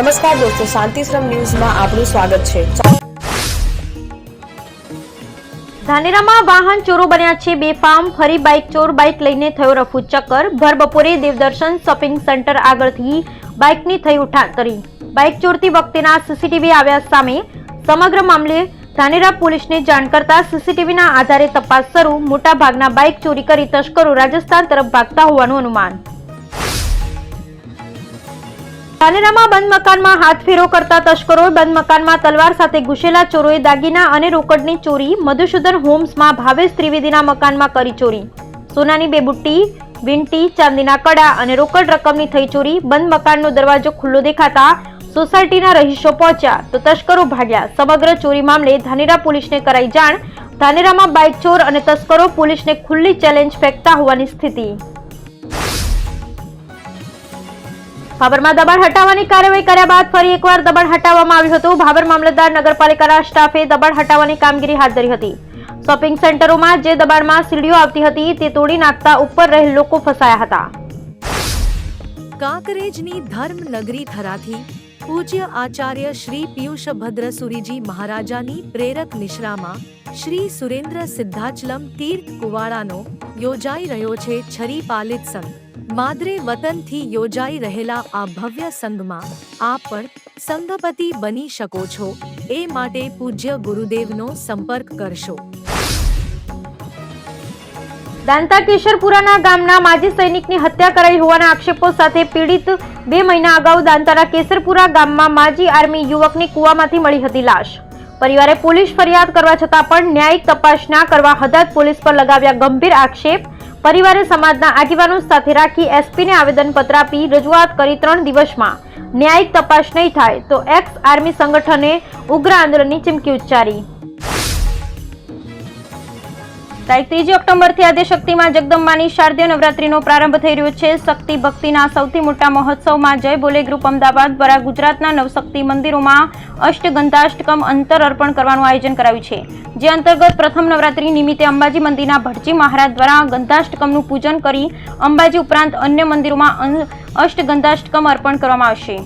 નમસ્કાર દોસ્તો, શાંતિશ્રમ ન્યૂઝમાં આપનું સ્વાગત છે. ધાનેરામાં વાહન ચોરો બન્યા છે બેફામ ફરી બાઇક ચોર, બાઇક લઈને થયો રફુ ચક્કર. ભર બપોરે દેવદર્શન શોપિંગ સેન્ટર આગળથી બાઇકની થઈ ઉઠાતરી. બાઇક ચોરતી વખતેના સીસીટીવી આવ્યા સામે સમગ્ર મામલે ધાનેરા પોલીસને જાણ કરતા સીસીટીવીના આધારે તપાસ શરૂ. મોટા ભાગના બાઇક ચોરી કરી તસ્કરો રાજસ્થાન તરફ ભાગતા હોવાનું અનુમાન. ધાનેરામાં બંધ મકાનમાં હાથ ફેરો કરતા તસ્કરોએ બંધ મકાનમાં તલવાર સાથે ઘૂસેલા ચોરોએ દાગીના અને રોકડની ચોરી મધુસૂદન હોમ્સમાં ભાવેશ ત્રિવેદીના મકાનમાં કરી ચોરી. સોનાની બે બુટ્ટી, વીંટી, ચાંદીના કડા અને રોકડ રકમની થઈ ચોરી બંધ મકાનનો દરવાજો ખુલ્લો દેખાતા સોસાયટીના રહીશો પહોંચ્યા તો તસ્કરો ભાગ્યા. સમગ્ર ચોરી મામલે ધાનેરા પોલીસને કરાઈ જાણ. ધાનેરામાં બાઇક ચોર અને તસ્કરો પોલીસને ખુલ્લી ચેલેન્જ ફેંકતા હોવાની સ્થિતિ. ભાભરમાં દબાણ હટાવવાની કાર્યવાહી કર્યા બાદ ફરી એકવાર દબાણ હટાવવામાં આવ્યું હતું. ભાભર મામલતદાર નગરપાલિકાના સ્ટાફે દબાણ હટાવવાની કામગીરી હાથ ધરી હતી. શોપિંગ સેન્ટરોમાં જે દબાણમાં સીડીઓ આવતી હતી તે તોડી નાખતા ઉપર રહેલ લોકો ફસાયા હતા. કાંકરેજની ધર્મનગરી થરાથી પૂજ્ય આચાર્ય શ્રી પિયુષભદ્ર સુરીજી મહારાજાની પ્રેરક નિશ્રામાં શ્રી સુરેન્દ્ર સિદ્ધાચલમ તીર્થ કુવાડાનો યોજાઈ રહ્યો છે છરી પાલિત સંઘ માદરે વતનથી યોજાઈ રહેલા આ ભવ્ય સંઘમાં આપ પણ સંઘપતિ બની શકો છો. એ માટે પૂજ્ય ગુરુદેવનો સંપર્ક કરશો. દાંતા કેશરપુરાના ગામના માજી સૈનિકની હત્યા કરાઈ હોવાના આક્ષેપો સાથે પીડિત બે મહિના અગાઉ દાંતાના કેસરપુરા ગામમાં માજી આર્મી યુવકની કુવામાંથી મળી હતી લાશ. પરિવારે પોલીસ ફરિયાદ કરવા છતાં પણ ન્યાયિક તપાસ ના કરવા હદાદ પોલીસ પર લગાવ્યા ગંભીર આક્ષેપ. પરિવારે સમાજના આગેવાનો સાથે રાખી એસપીને આવેદનપત્ર આપી રજૂઆત કરી ત્રણ દિવસમાં. ન્યાયિક તપાસ નહીં થાય તો એક્સ આર્મી સંગઠને ઉગ્ર આંદોલનની ચીમકી ઉચ્ચારી. તારીખ ત્રીજી ઓક્ટોબરથી આદ્યશક્તિમાં જગદંબાની શારદીય નવરાત્રીનો પ્રારંભ થઈ રહ્યો છે. શક્તિ ભક્તિના સૌથી મોટા મહોત્સવમાં જય બોલે ગ્રુપ અમદાવાદ દ્વારા ગુજરાતના નવશક્તિ મંદિરોમાં અષ્ટગંધાષ્ટકમ અંતર અર્પણ કરવાનું આયોજન કરાયું છે. જે અંતર્ગત પ્રથમ નવરાત્રી નિમિત્તે અંબાજી મંદિરના ભટજી મહારાજ દ્વારા ગંધાષ્ટકમનું પૂજન કરી અંબાજી ઉપરાંત અન્ય મંદિરોમાં અષ્ટગંધાષ્ટકમ અર્પણ કરવામાં આવશે.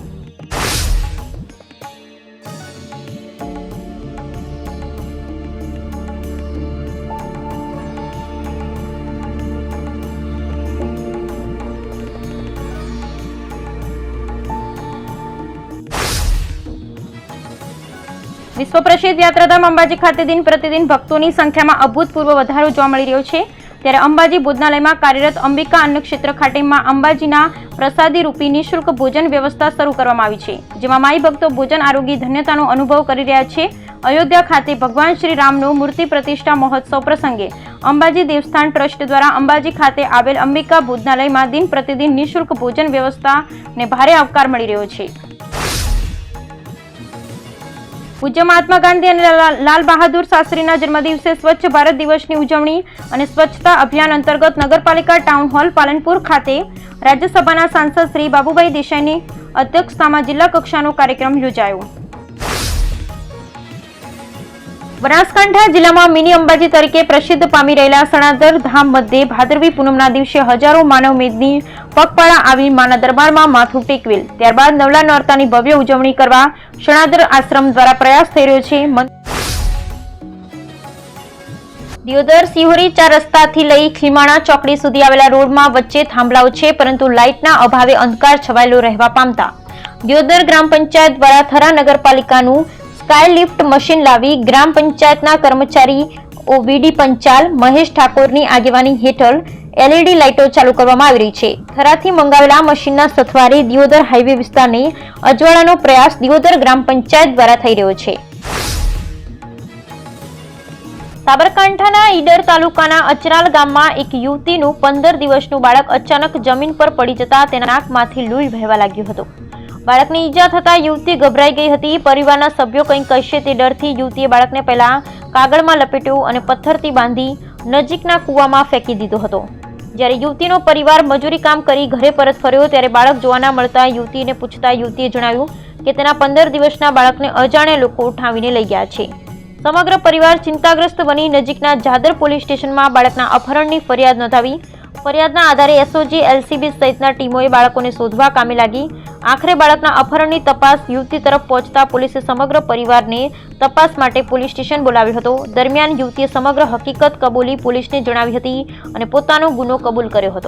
વિશ્વ પ્રસિદ્ધ યાત્રાધામ અંબાજી ખાતે દિન પ્રતિદિન ભક્તોની સંખ્યામાં અભૂતપૂર્વ વધારો જોવા મળી રહ્યો છે. ત્યારે અંબાજી ભોજનાલયમાં કાર્યરત અંબિકા અન્નક્ષેત્ર ખાતેમાં અંબાજીના પ્રસાદી રૂપી નિઃશુલ્ક ભોજન વ્યવસ્થા શરૂ કરવામાં આવી છે, જેમાં માઈ ભક્તો ભોજન આરોગ્ય ધન્યતાનો અનુભવ કરી રહ્યા છે. અયોધ્યા ખાતે ભગવાન શ્રી રામનો મૂર્તિ પ્રતિષ્ઠા મહોત્સવ પ્રસંગે અંબાજી દેવસ્થાન ટ્રસ્ટ દ્વારા અંબાજી ખાતે આવેલ અંબિકા ભોજનાલયમાં દિન પ્રતિદિન નિઃશુલ્ક ભોજન વ્યવસ્થાને ભારે આવકાર મળી રહ્યો છે. પૂજ્ય મહાત્મા ગાંધી અને લાલ બહાદુર શાસ્ત્રીના જન્મદિવસે સ્વચ્છ ભારત દિવસની ઉજવણી અને સ્વચ્છતા અભિયાન અંતર્ગત નગરપાલિકા ટાઉન હોલ પાલનપુર ખાતે રાજ્યસભાના સાંસદ શ્રી બાબુભાઈ દેસાઈની અધ્યક્ષતામાં જિલ્લા કક્ષાનો કાર્યક્રમ યોજાયો. બનાસકાંઠા જિલ્લામાં મિની અંબાજી તરીકે પ્રસિદ્ધ પામી રહેલા સણાદર ધામ મધ્યે ભાદરવી પૂનમના દિવસે હજારો માનવ મેદની પગપાળા આવી માના દરબારમાં માથું ટેકવેલ ત્યારબાદ નવલા નોરતાની ભવ્ય ઉજવણી કરવા શણાદર આશ્રમ દ્વારા પ્રયાસ થઈ રહ્યો છે. દિયોદર સિહોરી ચાર રસ્તાથી લઈ ખીમાણા ચોકડી સુધી આવેલા રોડમાં વચ્ચે થાંભલાઓ છે, પરંતુ લાઇટના અભાવે અંધકાર છવાયેલો રહેવા પામતા. દિયોદર ગ્રામ પંચાયત દ્વારા થરા નગરપાલિકાનું સ્કાય લિફ્ટ મશીન લાવી ગ્રામ પંચાયતના કર્મચારી ઓવીડી પંચાલ, મહેશ ઠાકોરની આગેવાની હેઠળ એલઈડી લાઇટો ચાલુ કરવામાં આવી રહી છે. થરાથી મંગાવેલા મશીનના સથવારે દિયોદર હાઈવે વિસ્તારને અજવાળાનો પ્રયાસ દિયોદર ગ્રામ પંચાયત દ્વારા થઈ રહ્યો છે. સાબરકાંઠાના ઈડર તાલુકાના અચરાલ ગામમાં એક યુવતીનું પંદર દિવસનું બાળક અચાનક જમીન પર પડી જતા તેના નાકમાંથી લૂહી વહેવા લાગ્યું હતું. બાળકને ઈજા થતા યુવતી ગભરાઈ ગઈ હતી. પરિવારના સભ્યો કંઈ કહેશે તે ડરથી યુવતીએ બાળકને પહેલાં કાગળમાં લપેટ્યું અને પથ્થરથી બાંધી નજીકના કૂવામાં ફેંકી દીધો હતો. જ્યારે યુવતીનો પરિવાર મજૂરી કામ કરી ઘરે પરત ફર્યો ત્યારે બાળક જોવા ના મળતા યુવતીને પૂછતા યુવતીએ જણાવ્યું કે તેના પંદર દિવસના બાળકને અજાણ્યા લોકો ઉઠાવીને લઈ ગયા છે. સમગ્ર પરિવાર ચિંતાગ્રસ્ત બની નજીકના જાદર પોલીસ સ્ટેશનમાં બાળકના અપહરણની ફરિયાદ નોંધાવી ફરિયાદના આધારે એસઓજી એલસીબી સહિતના ટીમોએ બાળકોને શોધવા કામે લાગી. આખરે બાળકના અપહરણની તપાસ યુવતી તરફ પહોંચતા પોલીસે સમગ્ર પરિવારને તપાસ માટે પોલીસ સ્ટેશન બોલાવ્યો હતો. દરમિયાન યુવતીએ સમગ્ર હકીકત કબૂલી પોલીસને જણાવી હતી અને પોતાનો ગુનો કબૂલ કર્યો હતો.